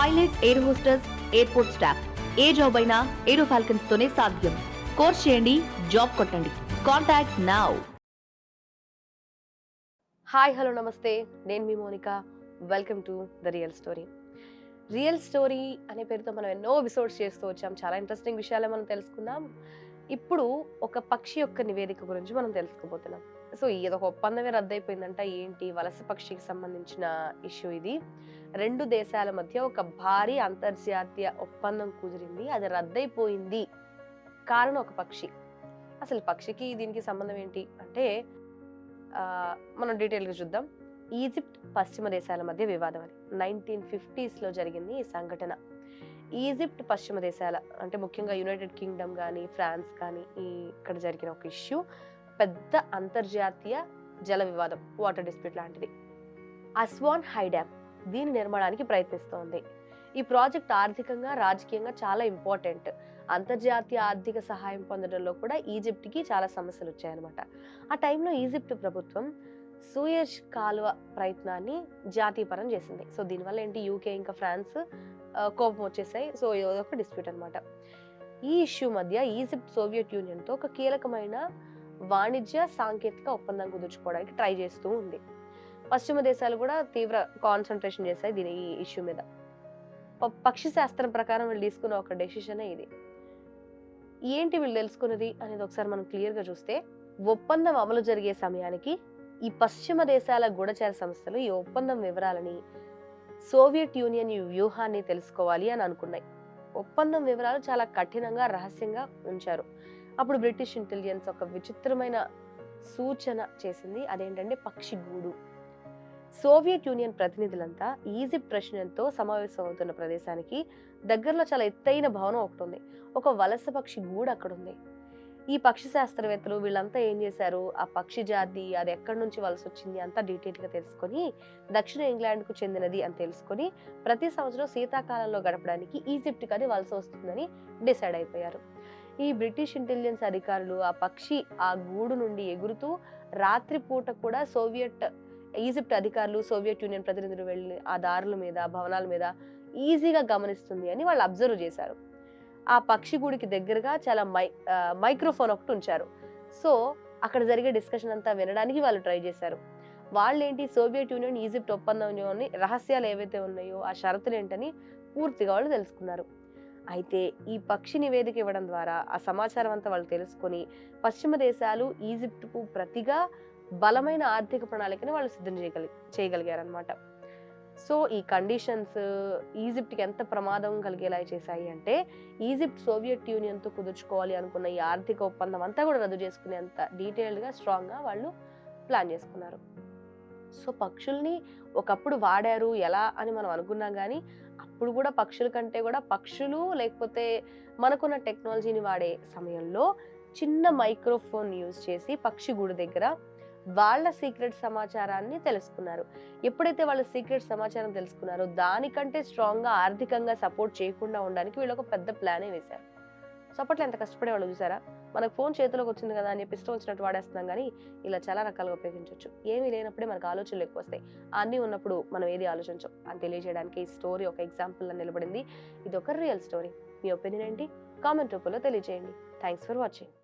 Pilot air hostess airport staff. ఏ job అయినా aero falcons తోనే సాధ్యం. కోర్స్ చేయండి జాబ్ కొట్టండి. Contact now. హాయ్ హలో నమస్తే. నేను మీ Monica. Welcome to the real story. Real story అనే పేరుతో మనం ఎన్నో ఎపిసోడ్స్ చేస్తూ వచ్చాం. చాలా ఇంట్రెస్టింగ్ విషయాలే మనం తెలుసుకుందాం. ఇప్పుడు ఒక పక్షి యొక్క నివేదిక గురించి మనం తెలుసుకోబోతున్నాం. సో ఏదో ఒక ఒప్పందమే రద్దయిపోయిందంట. ఏంటి? వలస పక్షికి సంబంధించిన ఇష్యూ ఇది. రెండు దేశాల మధ్య ఒక భారీ అంతర్జాతీయ ఒప్పందం కుదిరింది. అది రద్దయిపోయింది. కారణం ఒక పక్షి. అసలు పక్షికి దీనికి సంబంధం ఏంటి? అంటే మనం డీటెయిల్గా చూద్దాం. ఈజిప్ట్ పశ్చిమ దేశాల మధ్య వివాదం అది. నైన్టీన్ ఫిఫ్టీస్లో జరిగింది ఈ సంఘటన. ఈజిప్ట్ పశ్చిమ దేశాల అంటే ముఖ్యంగా యునైటెడ్ కింగ్డమ్ కానీ ఫ్రాన్స్ కానీ ఈ ఇక్కడ జరిగిన ఒక ఇష్యూ. పెద్ద అంతర్జాతీయ జల వివాదం వాటర్ డిస్ప్యూట్ లాంటిది. అస్వాన్ హై డ్యామ్ దీని నిర్మాణానికి ప్రయత్నిస్తోంది. ఈ ప్రాజెక్ట్ ఆర్థికంగా రాజకీయంగా చాలా ఇంపార్టెంట్. అంతర్జాతీయ ఆర్థిక సహాయం పొందడంలో కూడా ఈజిప్ట్కి చాలా సమస్యలు వచ్చాయన్నమాట ఆ టైంలో ఈజిప్ట్ ప్రభుత్వం సూయజ్ కాలువ ప్రయత్నాన్ని జాతీయపరం చేసింది. సో దీనివల్ల ఏంటి? యూకే ఇంకా ఫ్రాన్స్ కోపం వచ్చేసాయి. సో ఏదో ఒక డిస్ప్యూట్ అనమాట ఈ ఇష్యూ మధ్య ఈజిప్ట్ సోవియట్ యూనియన్తో ఒక కీలకమైన వాణిజ్య సాంకేతిక ఒప్పందం కుదుర్చుకోవడానికి ట్రై చేస్తూ ఉంది. పశ్చిమ దేశాలు కూడా తీవ్ర కాన్సన్ట్రేషన్ చేశాయి దీని ఈ ఇష్యూ మీద. పక్షి శాస్త్రం ప్రకారం వీళ్ళు తీసుకున్న ఒక డెసిషనే ఇది. ఏంటి వీళ్ళు తెలుసుకున్నది అనేది ఒకసారి మనం క్లియర్గా చూస్తే ఒప్పందం అమలు జరిగే సమయానికి ఈ పశ్చిమ దేశాల గూఢచార సంస్థలు ఈ ఒప్పందం వివరాలని సోవియట్ యూనియన్ ఈ వ్యూహాన్ని తెలుసుకోవాలి అని అనుకున్నాయి. ఒప్పందం వివరాలు చాలా కఠినంగా రహస్యంగా ఉంచారు. అప్పుడు బ్రిటిష్ ఇంటెలిజెన్స్ ఒక విచిత్రమైన సూచన చేసింది. అదేంటంటే పక్షి గూడు. సోవియట్ యూనియన్ ప్రతినిధులంతా ఈజిప్ట్ ప్రెసిడెంట్తో సమావేశం అవుతున్న ప్రదేశానికి దగ్గరలో చాలా ఎత్తైన భవనం ఒకటి ఉంది ఒక వలస పక్షి గూడు అక్కడ ఉంది ఈ పక్షి శాస్త్రవేత్తలు వీళ్ళంతా ఏం చేశారు? ఆ పక్షి జాతి అది ఎక్కడి నుంచి వలస వచ్చింది అంతా డీటెయిల్గా తెలుసుకొని దక్షిణ ఇంగ్లాండ్కు చెందినది అని తెలుసుకొని ప్రతి సంవత్సరం శీతాకాలంలో గడపడానికి ఈజిప్ట్కి అది వలస వస్తుందని డిసైడ్ అయిపోయారు. ఈ బ్రిటిష్ ఇంటెలిజెన్స్ అధికారులు ఆ పక్షి ఆ గూడు నుండి ఎగురుతూ రాత్రిపూట కూడా సోవియట్ ఈజిప్ట్ అధికారులు సోవియట్ యూనియన్ ప్రతినిధులు వెళ్ళి ఆ దారుల మీద భవనాల మీద ఈజీగా గమనిస్తుంది అని వాళ్ళు అబ్జర్వ్ చేశారు. ఆ పక్షి గుడికి దగ్గరగా చాలా మై మైక్రోఫోన్ ఒకటి ఉంచారు. సో అక్కడ జరిగే డిస్కషన్ అంతా వినడానికి వాళ్ళు ట్రై చేశారు. వాళ్ళేంటి సోవియట్ యూనియన్ ఈజిప్ట్ ఒప్పందంలోని రహస్యాలు ఏవైతే ఉన్నాయో ఆ షరతులు ఏంటని పూర్తిగా వాళ్ళు తెలుసుకున్నారు. అయితే ఈ పక్షి నివేదిక ఇవ్వడం ద్వారా ఆ సమాచారం అంతా వాళ్ళు తెలుసుకొని పశ్చిమ దేశాలు ఈజిప్ట్కు ప్రతిగా బలమైన ఆర్థిక ప్రణాళికని వాళ్ళు సిద్ధం చేయగలి చేయగలిగారనమాట సో ఈ కండిషన్స్ ఈజిప్ట్కి ఎంత ప్రమాదం కలిగేలా చేశాయి అంటే ఈజిప్ట్ సోవియట్ యూనియన్తో కుదుర్చుకోవాలి అనుకున్న ఈ ఆర్థిక ఒప్పందం అంతా కూడా రద్దు చేసుకునేంత డీటెయిల్డ్గా స్ట్రాంగ్గా వాళ్ళు ప్లాన్ చేసుకున్నారు. సో పక్షుల్ని ఒకప్పుడు వాడారు ఎలా అని మనం అనుకున్నాం కానీ అప్పుడు కూడా పక్షుల కంటే కూడా పక్షులు లేకపోతే మనకున్న టెక్నాలజీని వాడే సమయంలో చిన్న మైక్రోఫోన్ యూజ్ చేసి పక్షి గూడు దగ్గర వాళ్ళ సీక్రెట్ సమాచారాన్ని తెలుసుకున్నారు. ఎప్పుడైతే వాళ్ళ సీక్రెట్ సమాచారం తెలుసుకున్నారో దానికంటే స్ట్రాంగ్గా ఆర్థికంగా సపోర్ట్ చేయకుండా ఉండడానికి వీళ్ళు ఒక పెద్ద ప్లానే వేశారు. సో అప్పట్లో ఎంత కష్టపడే వాళ్ళు చూసారా? మనకు ఫోన్ చేతిలోకి వచ్చింది కదా అని చెప్పి ఇష్టం వచ్చినట్టు వాడేస్తున్నాం కానీ ఇలా చాలా రకాలుగా ఉపయోగించవచ్చు ఏమీ లేనప్పుడే మనకు ఆలోచనలు ఎక్కువ వస్తాయి. అన్నీ ఉన్నప్పుడు మనం ఏది ఆలోచించం? అని తెలియజేయడానికి ఈ స్టోరీ ఒక ఎగ్జాంపుల్ నిలబడింది. ఇది ఒక రియల్ స్టోరీ. మీ ఒపీనియన్ ఏంటి? కామెంట్ రూపంలో తెలియజేయండి. Thanks for watching.